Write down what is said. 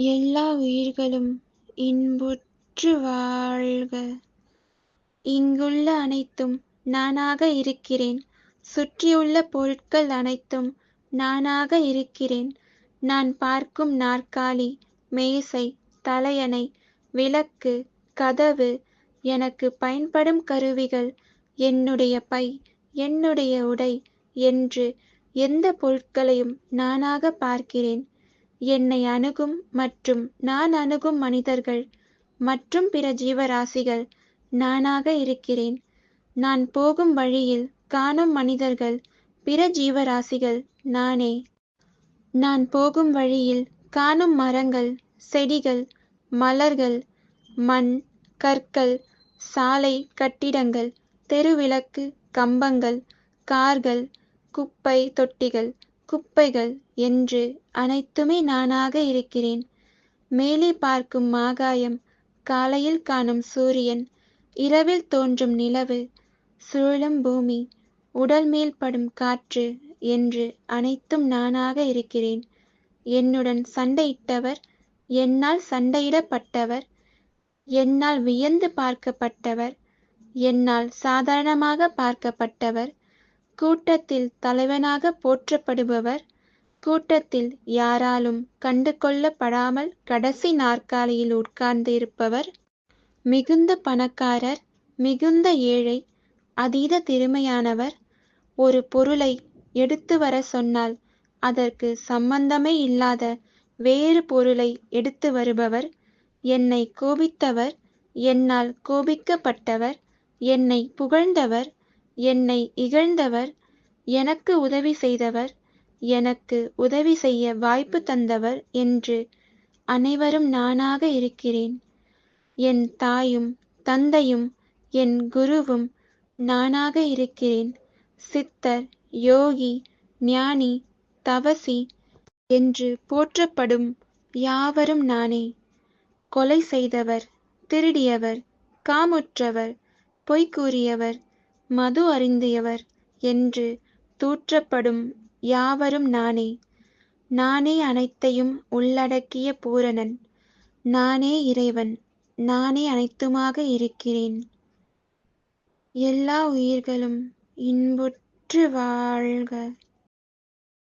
எல்லா உயிர்களும் இன்புற்று வாழ்க. இங்குள்ள அனைத்தும் நானாக இருக்கிறேன். சுற்றியுள்ள பொருட்கள் அனைத்தும் நானாக இருக்கிறேன். நான் பார்க்கும் நாற்காலி, மேசை, தலையணை, விளக்கு, கதவு, எனக்கு பயன்படும் கருவிகள், என்னுடைய பை, என்னுடைய உடை என்று எந்த பொருட்களையும் நானாக பார்க்கிறேன். என்னை அணுகும் மற்றும் நான் அணுகும் மனிதர்கள் மற்றும் பிற ஜீவராசிகள் நானாக இருக்கிறேன். நான் போகும் வழியில் காணும் மனிதர்கள் பிற ஜீவராசிகள் நானே. நான் போகும் வழியில் காணும் மரங்கள், செடிகள், மலர்கள், மண், கற்கள், சாலை கட்டிடங்கள், தெருவிளக்கு கம்பங்கள், கார்கள், குப்பை தொட்டிகள், குப்பைகள் என்று அனைத்துமே நானாக இருக்கிறேன். மேலே பார்க்கும் ஆகாயம், காலையில் காணும் சூரியன், இரவில் தோன்றும் நிலவு, சுழலும் பூமி, உடல் மேல் படும் காற்று என்று அனைத்தும் நானாக இருக்கிறேன். என்னுடன் சண்டையிட்டவர், என்னால் சண்டையிடப்பட்டவர், என்னால் வியந்து பார்க்கப்பட்டவர், என்னால் சாதாரணமாக பார்க்கப்பட்டவர், கூட்டத்தில் தலைவனாக போற்றப்படுபவர், கூட்டத்தில் யாராலும் கண்டுகொள்ளப்படாமல் கடைசி நாற்காலியில் உட்கார்ந்து இருப்பவர், மிகுந்த பணக்காரர், மிகுந்த ஏழை, அதீத திறமையானவர், ஒரு பொருளை எடுத்து வர சொன்னால் அதற்கு சம்பந்தமே இல்லாத வேறு பொருளை எடுத்து வருபவர், என்னை கோபித்தவர், என்னால் கோபிக்கப்பட்டவர், என்னை புகழ்ந்தவர், என்னை இகழ்ந்தவர், எனக்கு உதவி செய்தவர், எனக்கு உதவி செய்ய வாய்ப்பு தந்தவர் என்று அனைவரும் நானாக இருக்கிறேன். என் தாயும் தந்தையும் என் குருவும் நானாக இருக்கிறேன். சித்தர், யோகி, ஞானி, தவசி என்று போற்றப்படும் யாவரும் நானே. கொலை செய்தவர், திருடியவர், காமுற்றவர், பொய் கூறியவர், மது அறிந்தியவர் என்று தூற்றப்படும் யாவரும் நானே. நானே அனைத்தையும் உள்ளடக்கிய பூரணன். நானே இறைவன். நானே அனைத்துமாக இருக்கிறேன். எல்லா உயிர்களும் இன்புற்று வாழ்க.